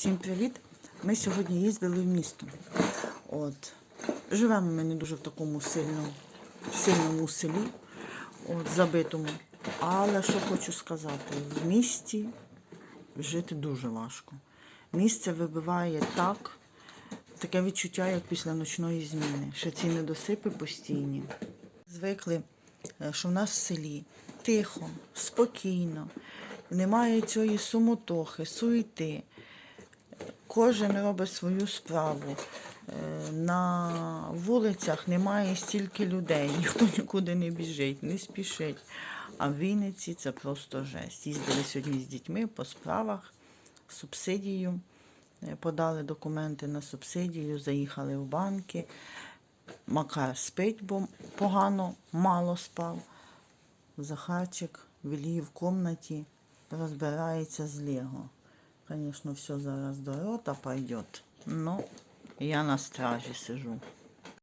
Всім привіт! Ми сьогодні їздили в місто. От. Живемо ми не дуже в такому сильному, сильному селі, от, забитому. Але що хочу сказати, в місті жити дуже важко. Місце вибиває так, таке відчуття, як після ночної зміни. Ще ці недосипи постійні. Звикли, е, що в нас в селі тихо, спокійно, немає цієї суматохи, суєти. Кожен робить свою справу. Е, На вулицях немає стільки людей, ніхто нікуди не біжить, не спішить. А в Вінниці це просто жесть. Їздили сьогодні з дітьми по справах, субсидію, е, подали документи на субсидію, заїхали в банки. Макар спить, бо погано, мало спав. Захарчик в в кімнаті розбирається з Лего. Звісно, все зараз до рота пойдет. но я на страже сижу.